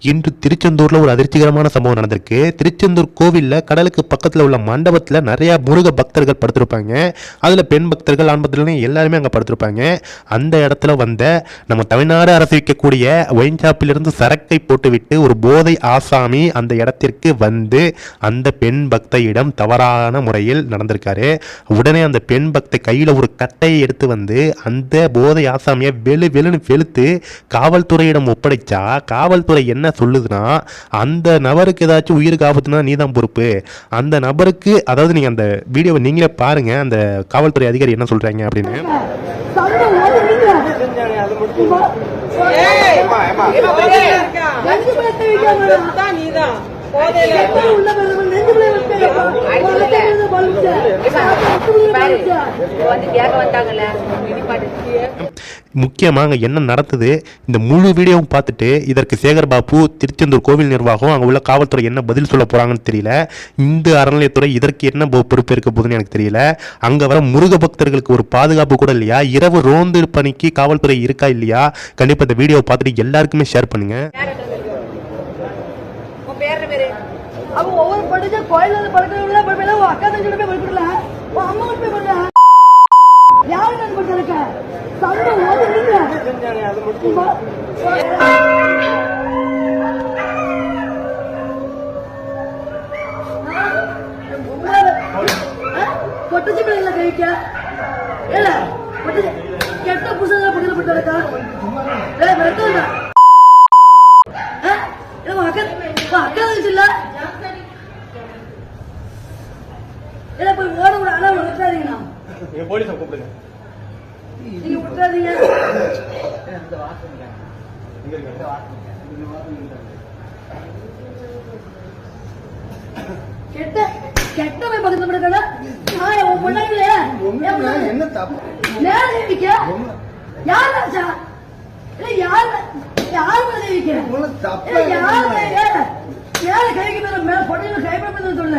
இன்று திருச்செந்தூர்ல ஒரு அதிர்ச்சிகரமான சம்பவம் நடந்திருக்கு. திருச்செந்தூர் கோவில்ல கடலுக்கு பக்கத்துல உள்ள மண்டபத்துல நிறைய முருக பக்தர்கள் படுத்திருப்பாங்க. அதுல பெண் பக்தர்கள் ஆண் பக்தர்கள் எல்லாருமே அங்க படுத்திருப்பாங்க. அந்த இடத்துல வந்த நம்ம தமிழ்நாடு அரசு வைக்கக்கூடிய ஒயின் ஷாப்பிலிருந்து சரக்கை போட்டுவிட்டு ஒரு போதை ஆசாமி அந்த இடத்திற்கு வந்து அந்த பெண் பக்தையிடம் தவறான முறையில் நடந்திருக்காரு. உடனே அந்த பெண் பக்தை கையில ஒரு கட்டையை எடுத்து வந்து அந்த போதை ஆசாமியை வெளு வெளுன்னு வெளுத்து காவல்துறையிடம் ஒப்படைச்சா காவல்துறை என்ன சொல்லுதுன்னா அந்த நபருக்கு ஏதாச்சும் உயிருக்கு ஆபத்துனா நீ தான் பொறுப்பு. அந்த நபருக்கு அதாவது நீங்கள் அந்த வீடியோவை நீங்களே பாருங்க அந்த காவல்துறை அதிகாரி என்ன சொல்றாங்க அப்படின்னு. முக்கியமாக அங்கே என்ன நடந்தது? இந்த முழு வீடியோவும் பார்த்துட்டு இதற்கு சேகர் பாபு திருச்செந்தூர் கோவில் நிர்வாகம் அங்கே உள்ள காவல்துறை என்ன பதில் சொல்ல போகிறாங்கன்னு தெரியல. இந்த அறநிலையத்துறை இதற்கு என்ன பொ- பொறுப்பு இருக்க போகுதுன்னு எனக்கு தெரியல. அங்கே வர முருக பக்தர்களுக்கு ஒரு பாதுகாப்பு கூட இல்லையா? இரவு ரோந்து பணிக்கு காவல்துறை இருக்கா இல்லையா? கண்டிப்பாக இந்த வீடியோவை பார்த்துட்டு எல்லாருக்குமே ஷேர் பண்ணுங்கள் உன் ஒவ்வொரு படிச்ச கோயில் இருந்து அக்கா தங்கச்சி போய் படுக்கல போய் படுற யாரு நான் படுக்க சண்டை ஓடுறீங்க. பொட்டச்சி பிள்ளைங்கள கழிக்க. இல்ல பொட்டச்சி கெட்ட புதுசாக பக்கத்தில் போட்டு ஏய் வெறுத்தா அக்கா அக்கா நீங்க விட்டுறாதீங்க கெட்ட கெட்டவன் பக்கத்துல படுக்கல நான் உன் பொண்ணாடி இல்லையா. என்ன தப்பு? நேரம் தேவிக்க யார் ராஜா இல்ல யார்? யார் மேல தேவிக்க உங்களை தப்பா யார் கைக்கு மேல பொண்ணுங்க கைப்பட சொல்ல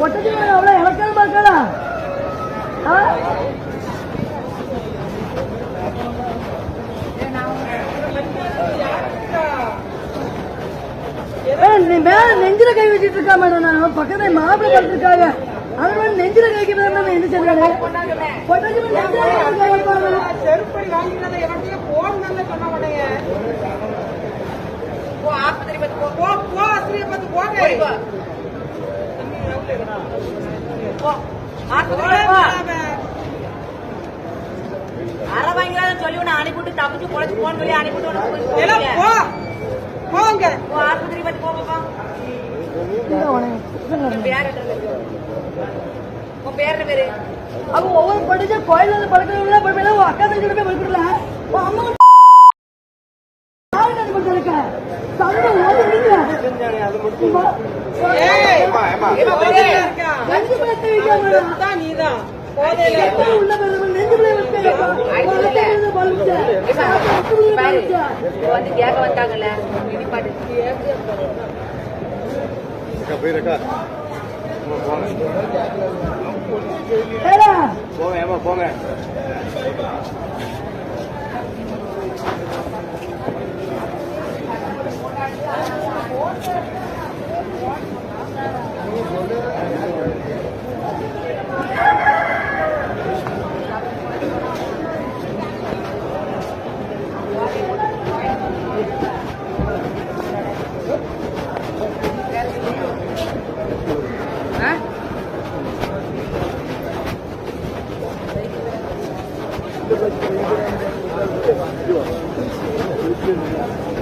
உன்- இல்ல, உன் பொண்டாட்டி இப்படிருந்தா. மேல ஆ? ஏய், நீ நெஞ்சில கை வச்சிட்டு இருக்கா மேடம் நான் பக்கத்துல மாப்பிள்ளை படுத்திருக்காங்க அதனால வந்து நெஞ்சில கை வைக்க மேடம் என்ன சொன்னாரு பொட்டச்சி செருப்படி வாங்கினதை எவன்கிட்டயும் போடுங்கன்னு சொன்ன உடனே. போ ஆஸ்பத்திரி பத்தி போ போ, போ, பார்த்து போங்க. போய் சொல்லி உன்னை அனுப்பிவிட்டு தப்பிச்சு பொழைச்சு போன்னு சொல்லி அனுப்பிவிட்டு உனக்கு போங்க. ஆஸ்பத்திரி பத்தி உன் பேர் பேரு? ஒவ்வொரு படிச்ச அக்கா தங்கச்சி அம்மா யாரு சந்தை நீதான். வந்தாங்கல்ல. இடிப்பாட்டு போயிருக்கா? ஏடா, போங்க ஏமா போங்க. thank